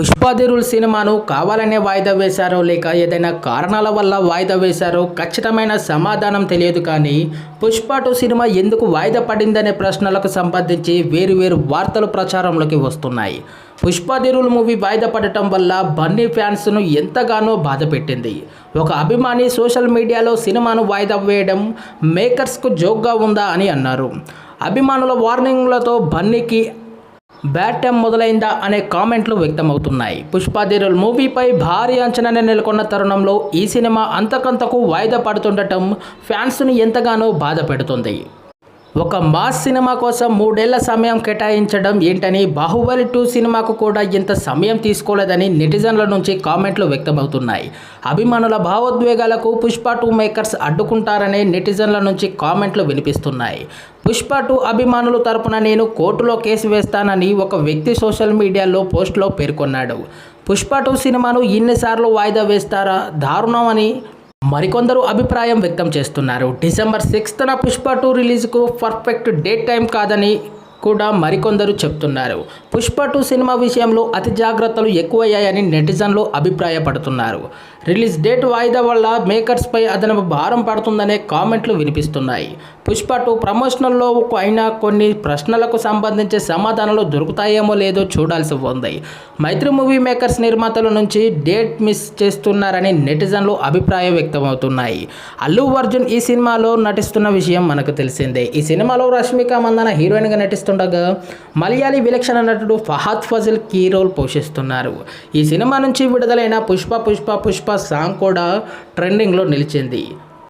పుష్పాదిరుల్ సినిమాను కావాలనే వాయిదా వేశారో లేక ఏదైనా కారణాల వల్ల వాయిదా వేశారో ఖచ్చితమైన సమాధానం తెలియదు కానీ పుష్ప టూ సినిమా ఎందుకు వాయిదా పడిందనే ప్రశ్నలకు సంబంధించి వేరు వేరు వార్తలు ప్రచారంలోకి వస్తున్నాయి. పుష్పాదిరుల్ మూవీ వాయిదా పడటం వల్ల బన్నీ ఫ్యాన్స్ను ఎంతగానో బాధ పెట్టింది. ఒక అభిమాని సోషల్ మీడియాలో సినిమాను వాయిదా వేయడం మేకర్స్కు జోక్గా ఉందా అని అన్నారు. అభిమానుల వార్నింగ్లతో బన్నీకి బ్యాడ్ టైం మొదలైందా అనే కామెంట్లు వ్యక్తమవుతున్నాయి. పుష్పాదిరుల్ మూవీపై భారీ అంచనానే నెలకొన్న తరుణంలో ఈ సినిమా అంతకంతకు వాయిదా పడుతుండటం ఫ్యాన్స్ను ఎంతగానో బాధ పెడుతుంది. ఒక మాస్ సినిమా కోసం మూడేళ్ళ సమయం కేటాయించడం ఏంటని బాహుబలి టూ సినిమాకు కూడా ఇంత సమయం తీసుకోలేదని నెటిజన్ల నుంచి కామెంట్లు వ్యక్తమవుతున్నాయి. అభిమానుల భావోద్వేగాలకు పుష్ప టూ మేకర్స్ అడ్డుకుంటారనే నెటిజన్ల నుంచి కామెంట్లు వినిపిస్తున్నాయి. పుష్ప టూ అభిమానుల తరపున నేను కోర్టులో కేసు వేస్తానని ఒక వ్యక్తి సోషల్ మీడియాలో పోస్ట్లో పేర్కొన్నాడు. పుష్ప టూ సినిమాను ఇన్నిసార్లు వాయిదా వేస్తారా? దారుణం అని మరికొందరు అభిప్రాయం వ్యక్తం చేస్తున్నారు. డిసెంబర్ సిక్స్త్న పుష్ప టూ రిలీజ్కు పర్ఫెక్ట్ డేట్ టైం కాదని కూడా మరికొందరు చెప్తున్నారు. పుష్ప టూ సినిమా విషయంలో అతి జాగ్రత్తలు ఎక్కువయ్యాయని నెటిజన్లు అభిప్రాయపడుతున్నారు. రిలీజ్ డేట్ వాయిదా వల్ల మేకర్స్పై అదనపు భారం పడుతుందనే కామెంట్లు వినిపిస్తున్నాయి. పుష్ప టూ ప్రమోషనల్లో అయినా కొన్ని ప్రశ్నలకు సంబంధించి సమాధానాలు దొరుకుతాయేమో లేదో చూడాల్సి ఉంది. మైత్రి మూవీ మేకర్స్ నిర్మాతల నుంచి డేట్ మిస్ చేస్తున్నారని నెటిజన్లు అభిప్రాయం వ్యక్తమవుతున్నాయి. అల్లు అర్జున్ ఈ సినిమాలో నటిస్తున్న విషయం మనకు తెలిసిందే. ఈ సినిమాలో రష్మిక మందన హీరోయిన్గా నటిస్తుండగా మలయాళీ విలక్షణ నటుడు ఫహాద్ ఫజిల్ కీ రోల్ పోషిస్తున్నారు. ఈ సినిమా నుంచి విడుదలైన పుష్ప పుష్ప పుష్ప సాంగ్ కూడా ట్రెండింగ్లో నిలిచింది.